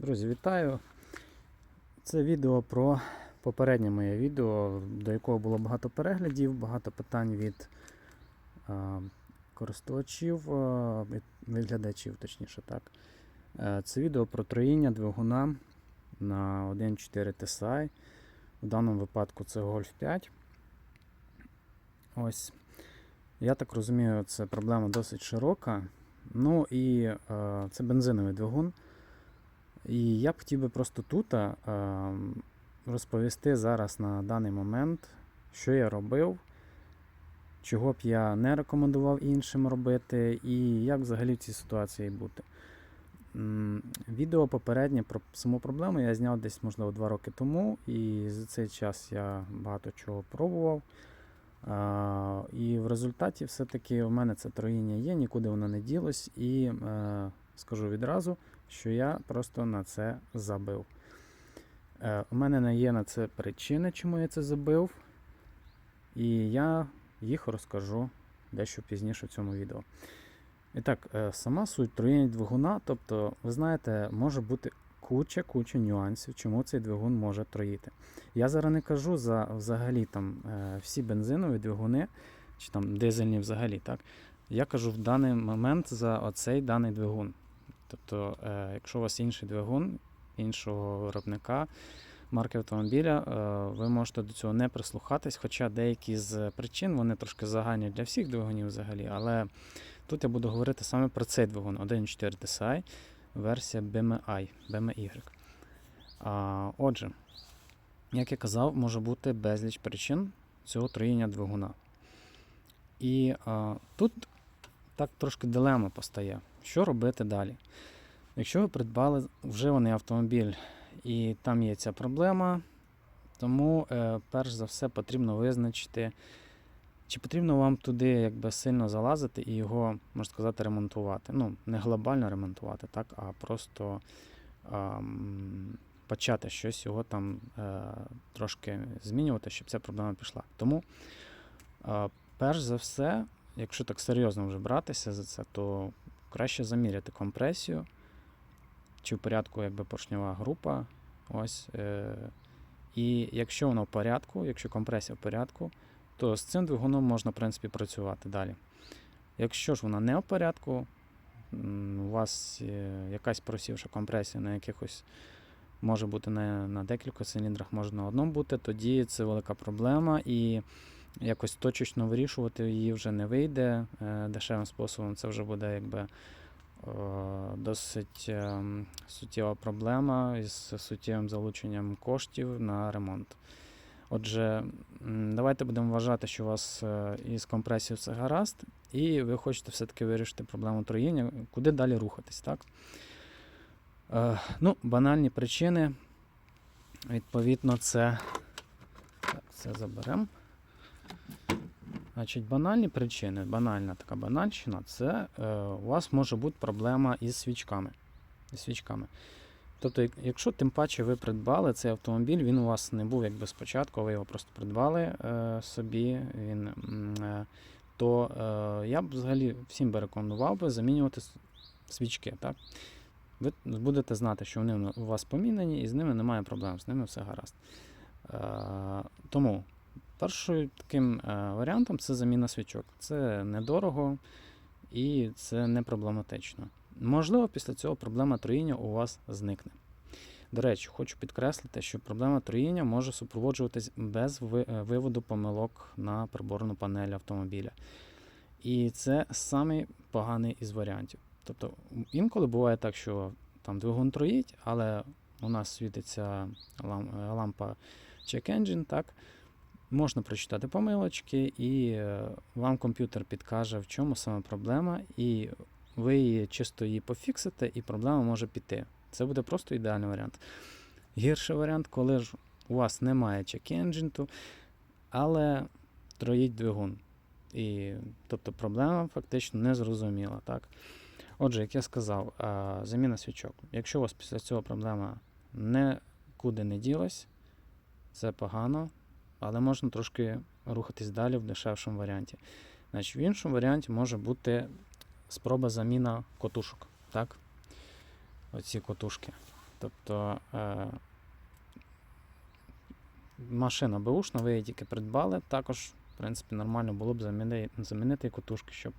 Друзі, вітаю! Це відео про попереднє моє відео, до якого було багато переглядів, багато питань від е, користувачів, е, від точніше так. Е, це відео про троїння двигуна на 1.4 TSI. В даному випадку це Golf 5. Ось. Я так розумію, це проблема досить широка. Ну і е, це бензиновий двигун. І я б хотів би просто тут е, розповісти зараз на даний момент, що я робив, чого б я не рекомендував іншим робити, і як взагалі в цій ситуації бути. Відео попереднє про саму проблему я зняв десь, можливо, два роки тому, і за цей час я багато чого пробував. І в результаті все-таки у мене це троїння є, нікуди воно не ділось, і е, скажу відразу, що я просто на це забив. Е, У мене не є на це причини, чому я це забив. І я їх розкажу дещо пізніше в цьому відео. І так, е, сама суть троєння двигуна, тобто, ви знаєте, може бути куча-куча нюансів, чому цей двигун може троїти. Я зараз не кажу за взагалі там е, всі бензинові двигуни, чи там дизельні взагалі, так? Я кажу в даний момент за оцей даний двигун. Тобто, е, якщо у вас інший двигун, іншого виробника, марки автомобіля, е, ви можете до цього не прислухатись, хоча деякі з причин вони трошки загальні для всіх двигунів взагалі, але тут я буду говорити саме про цей двигун 1.4 TSI, версія BMI, BMY. Отже, як я казав, може бути безліч причин цього троєння двигуна. І а, тут так трошки дилема постає. Що робити далі? Якщо ви придбали вживаний автомобіль і там є ця проблема, тому е, перш за все потрібно визначити, чи потрібно вам туди якби сильно залазити і його, можна сказати, ремонтувати. Ну, не глобально ремонтувати, так, а просто ем, почати щось його там е, трошки змінювати, щоб ця проблема пішла. Тому, е, перш за все, якщо так серйозно вже братися за це, то краще заміряти компресію, чи в порядку якби поршнева група. Ось, е, і якщо воно в порядку, якщо компресія в порядку, то з цим двигуном можна, в принципі, працювати далі. Якщо ж вона не в порядку, у вас е, якась просівша компресія на якихось може бути на, на декілька циліндрах, може на одному бути, тоді це велика проблема і якось точечно вирішувати її вже не вийде е, дешевим способом. Це вже буде якби досить е, суттєва проблема із суттєвим залученням коштів на ремонт. Отже, давайте будемо вважати, що у вас е, із компресією все гаразд, і ви хочете все-таки вирішити проблему троєння, куди далі рухатись, так? Е, ну, банальні причини. Відповідно, це. Так, це заберемо. Значить, банальні причини, банальна така банальщина, це е, у вас може бути проблема із свічками. Із свічками. Тобто, якщо тим паче ви придбали цей автомобіль, він у вас не був якби спочатку, ви його просто придбали е, собі, він, е, то е, я б взагалі всім би рекомендував би замінювати свічки. Так? Ви будете знати, що вони у вас помінені, і з ними немає проблем, з ними все гаразд. Е, тому першим таким е, варіантом це заміна свічок. Це недорого і це не проблематично. Можливо, після цього проблема троїння у вас зникне. До речі, хочу підкреслити, що проблема троїння може супроводжуватись без е, виводу помилок на приборну панель автомобіля. І це самий поганий із варіантів. Тобто інколи буває так, що там двигун троїть, але у нас світиться е, лампа Check Engine, так? Можна прочитати помилочки, і е, вам комп'ютер підкаже, в чому саме проблема, і ви її чисто її пофіксите, і проблема може піти. Це буде просто ідеальний варіант. Гірший варіант, коли ж у вас немає чек-енджинту, але троїть двигун. І, тобто проблема фактично не зрозуміла. Так? Отже, як я сказав, заміна свічок. Якщо у вас після цього проблема нікуди не ділась, це погано, але можна трошки рухатись далі в дешевшому варіанті. Значить, в іншому варіанті може бути спроба заміна котушок. Так? Оці котушки. Тобто е, машина беушна, ви її тільки придбали. Також, в принципі, нормально було б замінити, замінити котушки, щоб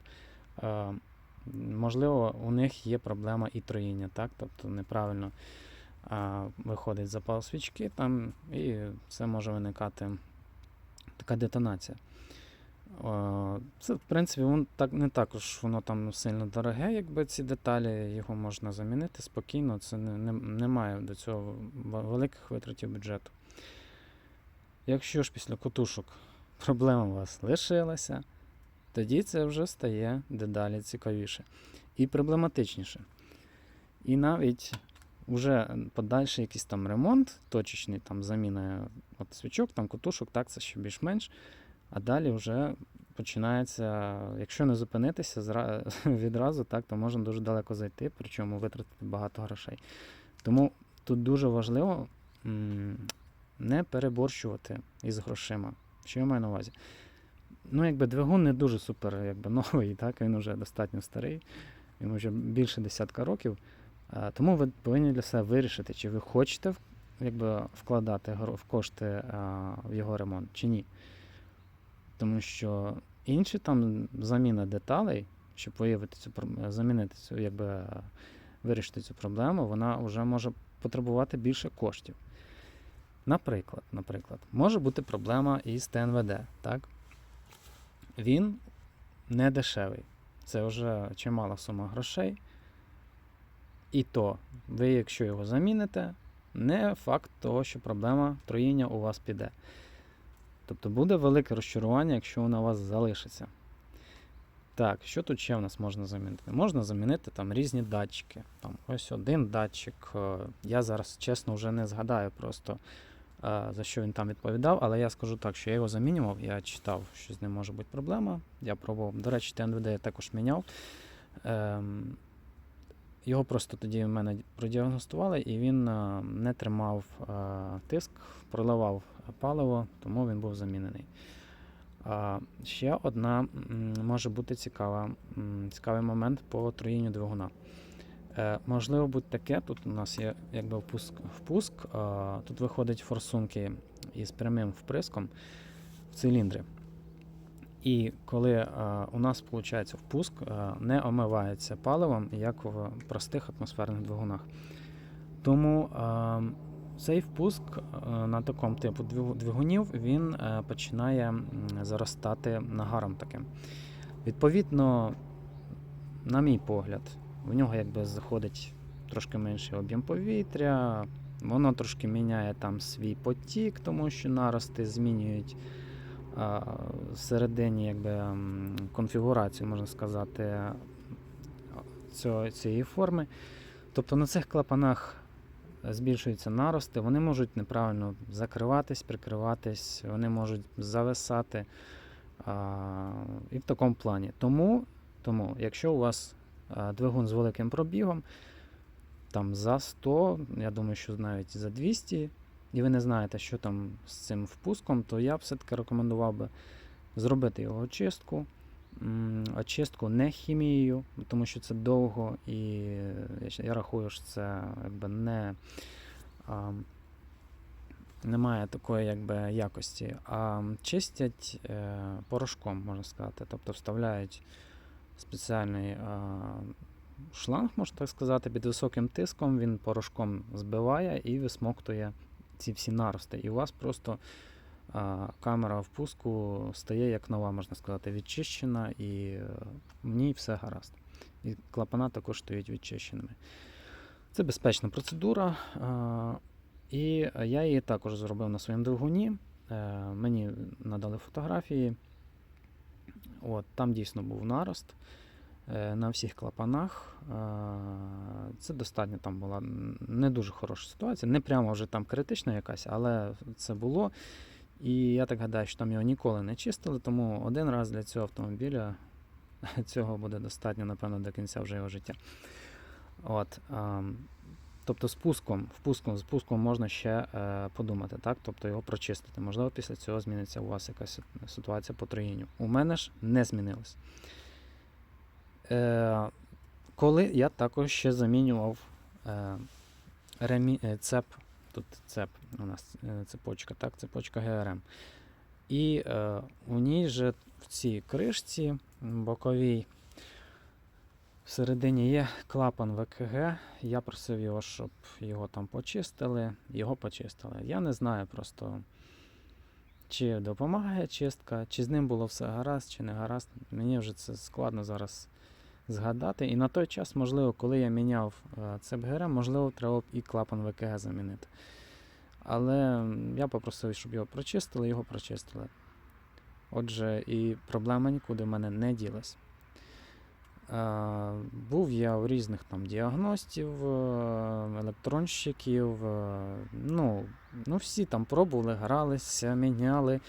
е, можливо у них є проблема і троїння, так? Тобто неправильно е, виходить запал свічки там, і це може виникати така детонація. Це, в принципі, вон так, не також воно там сильно дороге, якби ці деталі, його можна замінити спокійно, це не, не, немає до цього великих витратів бюджету. Якщо ж після котушок проблема у вас лишилася, тоді це вже стає дедалі цікавіше і проблематичніше. І навіть вже подальший якийсь там ремонт, точечний, там заміна от свічок, там котушок, так, це ще більш-менш. А далі вже починається, якщо не зупинитися зра- відразу, так, то можна дуже далеко зайти, причому витратити багато грошей. Тому тут дуже важливо не переборщувати із грошима. Що я маю на увазі? Ну, якби двигун не дуже супер якби, новий, так, він вже достатньо старий, йому вже більше десятка років. А, Тому ви повинні для себе вирішити, чи ви хочете якби, вкладати в кошти в його ремонт, чи ні. Тому що інші там заміна деталей, щоб виявити цю замінити цю, якби е, вирішити цю проблему, вона вже може потребувати більше коштів. Наприклад, наприклад, може бути проблема із ТНВД, так? Він не дешевий. Це вже чимала сума грошей. І то, ви, якщо його заміните, не факт того, що проблема троїння у вас піде. Тобто буде велике розчарування, якщо вона у вас залишиться. Так, що тут ще в нас можна замінити? Можна замінити там різні датчики. Там ось один датчик. е, Я зараз чесно вже не згадаю просто е, за що він там відповідав, але я скажу так, що я його замінював, я читав, що з ним може бути проблема. Я пробував. До речі, ТНВД я також міняв. Його просто тоді в мене продіагностували, і він е, не тримав е, тиск, проливав паливо, тому він був замінений. Ще одна може бути цікава, цікавий момент по троїнню двигуна. Е, можливо бути таке, тут у нас є якби впуск, впуск тут виходять форсунки із прямим вприском в циліндри. І коли е, у нас виходить впуск, е, не омивається паливом, як в простих атмосферних двигунах. Тому е, цей впуск на такому типу двигунів він починає заростати нагаром таким. Відповідно, на мій погляд, в нього якби заходить трошки менший об'єм повітря, воно трошки міняє там свій потік, тому що нарости змінюють всередині якби, м, конфігурацію, можна сказати, цієї форми. Тобто на цих клапанах збільшуються нарости, вони можуть неправильно закриватись, прикриватись, вони можуть зависати а, і в такому плані. Тому, тому якщо у вас двигун з великим пробігом, там за 100, я думаю, що навіть за 200, і ви не знаєте, що там з цим впуском, то я б все-таки рекомендував би зробити його очистку. Очистку не хімією, тому що це довго і я, рахую, що це якби не а, немає такої якби якості. А чистять е, порошком, можна сказати. Тобто вставляють спеціальний а, шланг, можна так сказати, під високим тиском, він порошком збиває і висмоктує ці всі нарости. І у вас просто а, камера впуску стає як нова, можна сказати, відчищена, і е, в ній все гаразд. І клапана також стають відчищеними. Це безпечна процедура. а, І я її також зробив на своєму двигуні. Е, Мені надали фотографії. От, там дійсно був нарост на всіх клапанах. Е, Це достатньо там була не дуже хороша ситуація. Не прямо вже там критична якась, але це було. І я так гадаю, що там його ніколи не чистили, тому один раз для цього автомобіля цього буде достатньо, напевно, до кінця вже його життя. От, тобто спуском, впуском, спуском можна ще е, подумати, так? тобто його прочистити. Можливо, після цього зміниться у вас якась ситуація по троїнню. У мене ж не змінилось. Е, коли я також ще замінював е, ремі, е, цеп, тут цеп у нас е, цепочка, так, цепочка ГРМ. І е, у ній же в цій кришці боковій всередині є клапан ВКГ. Я просив його, щоб його там почистили. Його почистили. Я не знаю просто, чи допомагає чистка, чи з ним було все гаразд, чи не гаразд. Мені вже це складно зараз згадати. І на той час, можливо, коли я міняв е, цеп ГРМ, можливо, треба б і клапан ВКГ замінити. Але я попросив, щоб його прочистили, його прочистили. Отже, і проблема нікуди в мене не ділась. Е, Був я у різних там діагностів, е, електронщиків. Ну, ну всі там пробували, гралися, міняли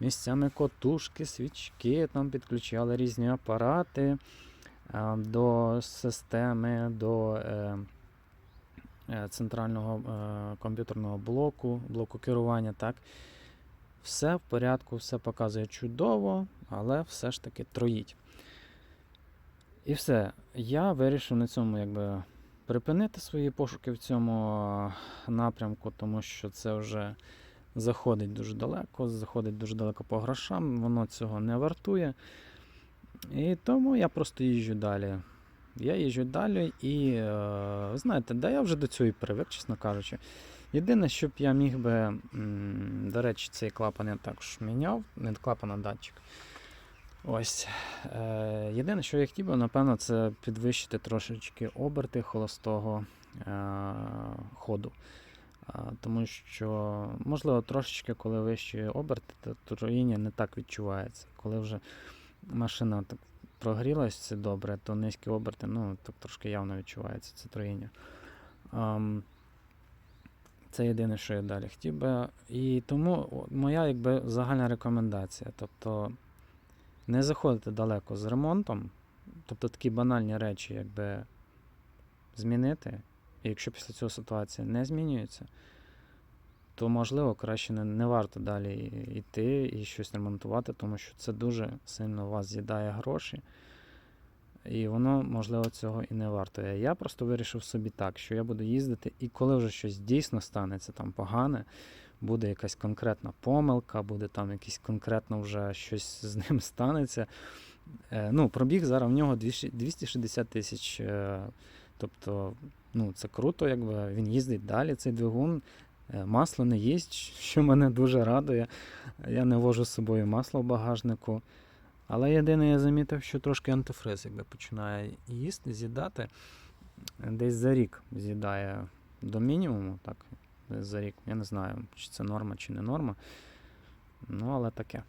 місцями котушки, свічки, там підключали різні апарати до системи, до е, е, центрального е, комп'ютерного блоку, блоку керування. Так. Все в порядку, все показує чудово, але все ж таки троїть. І все. Я вирішив на цьому якби припинити свої пошуки в цьому е, напрямку, тому що це вже заходить дуже далеко, заходить дуже далеко по грошам, воно цього не вартує. І тому я просто їжджу далі. Я їжджу далі і, е, знаєте, да я вже до цього і привик, чесно кажучи. Єдине, щоб я міг би, до речі, цей клапан я також міняв, не клапан, а датчик. Ось. Е, єдине, що я хотів би, напевно, це підвищити трошечки оберти холостого е, ходу. Тому що, можливо, трошечки, коли вищі оберти, то троїння не так відчувається. Коли вже машина так прогрілась, це добре, то низькі оберти, ну, так трошки явно відчувається це троїння. Ам, це єдине, що я далі хотів би. І тому моя якби загальна рекомендація. Тобто не заходити далеко з ремонтом, тобто такі банальні речі, якби змінити. І якщо після цього ситуація не змінюється, то можливо краще не, не варто далі йти і щось ремонтувати, тому що це дуже сильно вас з'їдає гроші. І воно, можливо, цього і не вартує. Я просто вирішив собі так, що я буду їздити, і коли вже щось дійсно станеться там погане, буде якась конкретна помилка, буде там якийсь конкретно вже щось з ним станеться. Е, ну, пробіг зараз в нього 260 тисяч. Е, тобто, ну, це круто, якби він їздить далі, цей двигун. Е, Масло не їсть, що мене дуже радує. Я не вожу з собою масло в багажнику. Але єдине, я замітив, що трошки антифриз якби починає їсти, з'їдати. Десь за рік з'їдає до мінімуму, так, десь за рік. Я не знаю, чи це норма, чи не норма. Ну, але таке.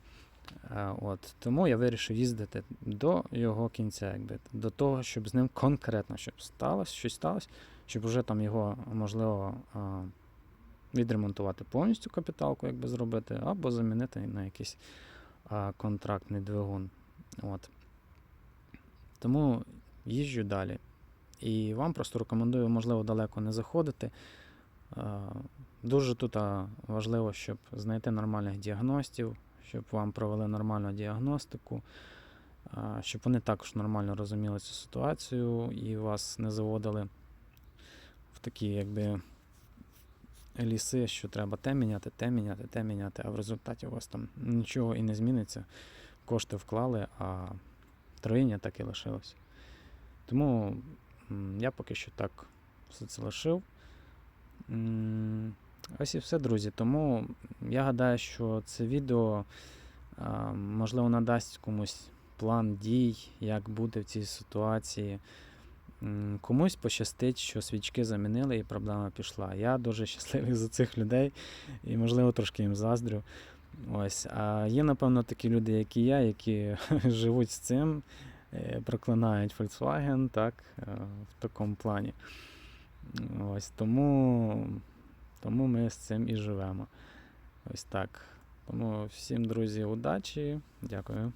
Е, От. Тому я вирішив їздити до його кінця, якби, до того, щоб з ним конкретно щоб сталося, щось сталося, щоб вже там його, можливо, відремонтувати повністю капіталку, якби зробити, або замінити на якийсь а, контрактний двигун. От. Тому їжджу далі. І вам просто рекомендую, можливо, далеко не заходити. Дуже тут важливо, щоб знайти нормальних діагностів, щоб вам провели нормальну діагностику, щоб вони також нормально розуміли цю ситуацію і вас не заводили в такі, якби. Ліси, що треба те міняти, те міняти, те міняти, а в результаті у вас там нічого і не зміниться. Кошти вклали, а троїння так і лишилось. Тому я поки що так все це лишив. Ось і все, друзі. Тому я гадаю, що це відео можливо надасть комусь план дій, як бути в цій ситуації. Комусь пощастить, що свічки замінили і проблема пішла. Я дуже щасливий за цих людей і, можливо, трошки їм заздрю. Ось. А є, напевно, такі люди, як і я, які живуть з цим, е, проклинають Volkswagen, так, е, в такому плані. Ось тому, тому ми з цим і живемо. Ось так. Тому всім, друзі, удачі. Дякую.